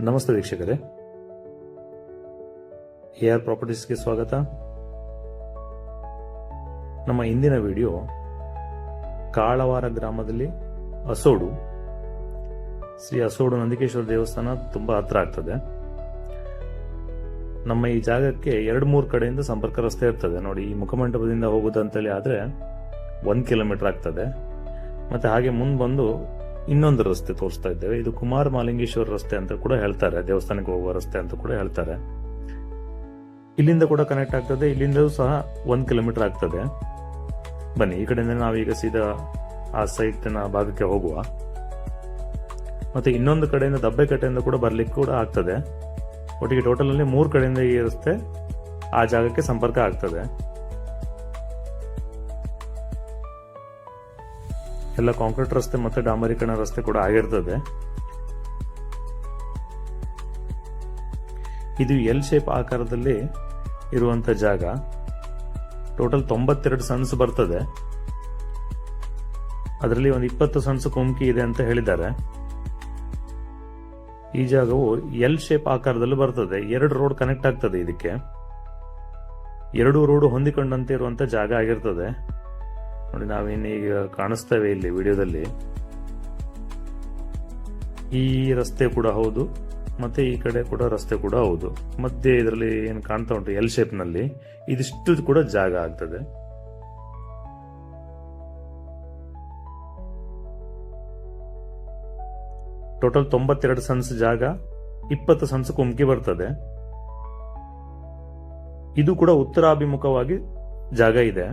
ನಮಸ್ತೆ ವೀಕ್ಷಕರೇ. A R ಪ್ರಾಪರ್ಟೀಸ್ಗೆ ಸ್ವಾಗತ. ನಮ್ಮ ಇಂದಿನ ವಿಡಿಯೋ ಕಾಳವಾರ ಗ್ರಾಮದಲ್ಲಿ ಅಸೋಡು. ಶ್ರೀ ಅಸೋಡು ನಂದಿಕೇಶ್ವರ ದೇವಸ್ಥಾನ ತುಂಬಾ ಹತ್ರ ಆಗ್ತದೆ. ನಮ್ಮ ಈ ಜಾಗಕ್ಕೆ ಎರಡು ಮೂರು ಕಡೆಯಿಂದ ಸಂಪರ್ಕ ರಸ್ತೆ ಇರ್ತದೆ. ನೋಡಿ, ಈ ಮುಖಮಂಟಪದಿಂದ ಹೋಗುದಂತೇಳಿ ಆದ್ರೆ ಒಂದು ಕಿಲೋಮೀಟರ್ ಆಗ್ತದೆ. ಮತ್ತೆ ಹಾಗೆ ಮುಂದೆ ಬಂದು ಇನ್ನೊಂದು ರಸ್ತೆ ತೋರಿಸ್ತಾ ಇದ್ದೇವೆ. ಇದು ಕುಮಾರ ಮಾಲಿಂಗೇಶ್ವರ ರಸ್ತೆ ಅಂತ ಕೂಡ ಹೇಳ್ತಾರೆ. ದೇವಸ್ಥಾನಕ್ಕೆ ಹೋಗುವ ರಸ್ತೆ ಅಂತ ಕೂಡ ಹೇಳ್ತಾರೆ. ಇಲ್ಲಿಂದ ಕೂಡ ಕನೆಕ್ಟ್ ಆಗ್ತದೆ. ಇಲ್ಲಿಂದಲೂ ಸಹ ಒಂದು ಕಿಲೋಮೀಟರ್ ಆಗ್ತದೆ. ಬನ್ನಿ, ಈ ಕಡೆಯಿಂದ ನಾವೀಗ ಸೀದಾ ಆ ಸೈಟ್ನ ಭಾಗಕ್ಕೆ ಹೋಗುವ. ಮತ್ತೆ ಇನ್ನೊಂದು ಕಡೆಯಿಂದ ದಬ್ಬೆಕಟ್ಟೆಯಿಂದ ಕೂಡ ಬರ್ಲಿಕ್ಕೆ ಕೂಡ ಆಗ್ತದೆ. ಒಟ್ಟಿಗೆ ಟೋಟಲ್ ಅಲ್ಲಿ ಮೂರು ಕಡೆಯಿಂದ ಈ ರಸ್ತೆ ಆ ಜಾಗಕ್ಕೆ ಸಂಪರ್ಕ ಆಗ್ತದೆ. ಎಲ್ಲ ಕಾಂಕ್ರೀಟ್ ರಸ್ತೆ ಮತ್ತೆ ಡಾಂಬರೀಕರಣ ರಸ್ತೆ ಕೂಡ ಆಗಿರ್ತದೆ. ಇದು ಎಲ್ ಶೇಪ್ ಆಕಾರದಲ್ಲಿ ಇರುವಂತ ಜಾಗ. ಟೋಟಲ್ ತೊಂಬತ್ತೆರಡು ಸನ್ಸ್ ಬರ್ತದೆ. ಅದರಲ್ಲಿ ಒಂದು ಇಪ್ಪತ್ತು ಸನ್ಸ್ ಕುಮ್ಕಿ ಇದೆ ಅಂತ ಹೇಳಿದ್ದಾರೆ. ಈ ಜಾಗವು ಎಲ್ ಶೇಪ್ ಆಕಾರದಲ್ಲಿ ಬರ್ತದೆ. ಎರಡು ರೋಡ್ ಕನೆಕ್ಟ್ ಆಗ್ತದೆ ಇದಕ್ಕೆ. ಎರಡು ರೋಡ್ ಹೊಂದಿಕೊಂಡಂತೆ ಇರುವಂತ ಜಾಗ ಆಗಿರ್ತದೆ. ನೋಡಿ ನಾವೇನೀಗ ಕಾಣಿಸ್ತೇವೆ ಇಲ್ಲಿ ವಿಡಿಯೋದಲ್ಲಿ. ಈ ರಸ್ತೆ ಕೂಡ ಹೌದು, ಮತ್ತೆ ಈ ಕಡೆ ಕೂಡ ರಸ್ತೆ ಕೂಡ ಹೌದು. ಮಧ್ಯೆ ಇದರಲ್ಲಿ ಏನು ಕಾಣ್ತಾ ಉಂಟು ಎಲ್ ಶೇಪ್ನಲ್ಲಿ. ಇದಿಷ್ಟು ಕೂಡ ಜಾಗ ಆಗ್ತದೆ. ಟೋಟಲ್ ತೊಂಬತ್ತೆರಡು ಸನ್ಸ್ ಜಾಗ, ಇಪ್ಪತ್ತು ಸನ್ಸ್ ಕುಮ್ಕಿ ಬರ್ತದೆ. ಇದು ಕೂಡ ಉತ್ತರಾಭಿಮುಖವಾಗಿ ಜಾಗ ಇದೆ.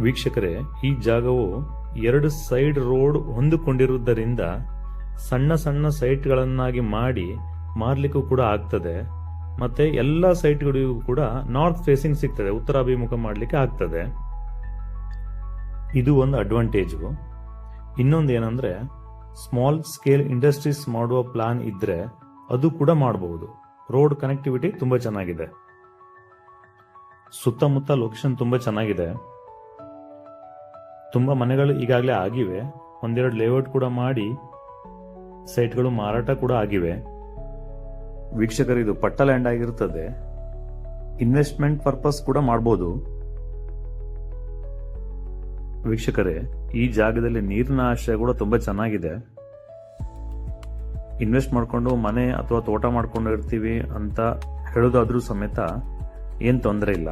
ವೀಕ್ಷಕರೇ, ಈ ಜಾಗವು ಎರಡು ಸೈಡ್ ರೋಡ್ ಹೊಂದಿಕೊಂಡಿರುವುದರಿಂದ ಸಣ್ಣ ಸಣ್ಣ ಸೈಟ್ಗಳನ್ನಾಗಿ ಮಾಡಿ ಮಾರ್ಲಿಕ್ಕೂ ಕೂಡ ಆಗ್ತದೆ. ಮತ್ತೆ ಎಲ್ಲ ಸೈಟ್ಗಳಿಗೂ ಕೂಡ ನಾರ್ತ್ ಫೇಸಿಂಗ್ ಸಿಗ್ತದೆ, ಉತ್ತರಾಭಿಮುಖ ಮಾಡಲಿಕ್ಕೆ ಆಗ್ತದೆ. ಇದು ಒಂದು ಅಡ್ವಾಂಟೇಜು. ಇನ್ನೊಂದು ಏನಂದ್ರೆ, ಸ್ಮಾಲ್ ಸ್ಕೇಲ್ ಇಂಡಸ್ಟ್ರೀಸ್ ಮಾಡುವ ಪ್ಲಾನ್ ಇದ್ದರೆ ಅದು ಕೂಡ ಮಾಡಬಹುದು ರೋಡ್ ಕನೆಕ್ಟಿವಿಟಿ ತುಂಬಾ ಚೆನ್ನಾಗಿದೆ. ಸುತ್ತಮುತ್ತ ಲೊಕೇಶನ್ ತುಂಬಾ ಚೆನ್ನಾಗಿದೆ. ತುಂಬಾ ಮನೆಗಳು ಈಗಾಗಲೇ ಆಗಿವೆ. ಒಂದೆರಡು ಲೇಔಟ್ ಕೂಡ ಮಾಡಿ ಸೈಟ್ಗಳು ಮಾರಾಟ ಕೂಡ ಆಗಿವೆ. ವೀಕ್ಷಕರು, ಇದು ಪಟ್ಟ ಲ್ಯಾಂಡ್ ಆಗಿರುತ್ತದೆ. ಇನ್ವೆಸ್ಟ್ಮೆಂಟ್ ಪರ್ಪಸ್ ಕೂಡ ಮಾಡಬಹುದು ವೀಕ್ಷಕರೇ, ಈ ಜಾಗದಲ್ಲಿ ನೀರಿನ ಆಶ್ರಯ ಕೂಡ ತುಂಬಾ ಚೆನ್ನಾಗಿದೆ. ಇನ್ವೆಸ್ಟ್ ಮಾಡಿಕೊಂಡು ಮನೆ ಅಥವಾ ತೋಟ ಮಾಡ್ಕೊಂಡು ಇರ್ತೀವಿ ಅಂತ ಹೇಳೋದಾದ್ರೂ ಸಮೇತ ಏನು ತೊಂದರೆ ಇಲ್ಲ.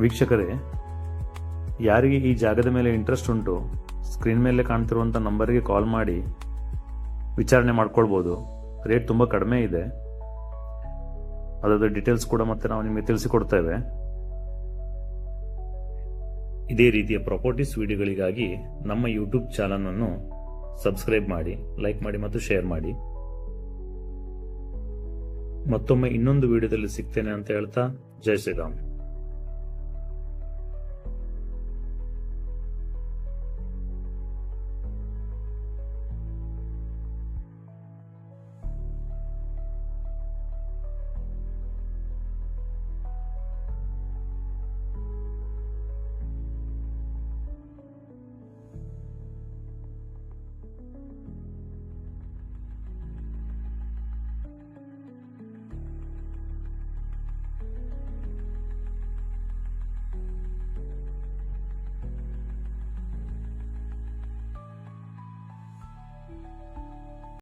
ವೀಕ್ಷಕರೇ, ಯಾರಿಗೆ ಈ ಜಾಗದ ಮೇಲೆ ಇಂಟ್ರೆಸ್ಟ್ ಉಂಟು ಸ್ಕ್ರೀನ್ ಮೇಲೆ ಕಾಣ್ತಿರುವಂಥ ನಂಬರ್ಗೆ ಕಾಲ್ ಮಾಡಿ ವಿಚಾರಣೆ ಮಾಡ್ಕೊಳ್ಬೋದು. ರೇಟ್ ತುಂಬ ಕಡಿಮೆ ಇದೆ. ಅದರ ಡೀಟೇಲ್ಸ್ ಕೂಡ ಮತ್ತೆ ನಾವು ನಿಮಗೆ ತಿಳಿಸಿಕೊಡ್ತೇವೆ ಇದೇ ರೀತಿಯ ಪ್ರಾಪರ್ಟೀಸ್ ವಿಡಿಯೋಗಳಿಗಾಗಿ ನಮ್ಮ ಯೂಟ್ಯೂಬ್ ಚಾನಲನ್ನು ಸಬ್ಸ್ಕ್ರೈಬ್ ಮಾಡಿ ಲೈಕ್ ಮಾಡಿ ಮತ್ತು ಶೇರ್ ಮಾಡಿ. ಮತ್ತೊಮ್ಮೆ ಇನ್ನೊಂದು ವಿಡಿಯೋದಲ್ಲಿ ಸಿಗ್ತೇನೆ ಅಂತ ಹೇಳ್ತಾ, ಜೈ ಶ್ರೀರಾಮ್.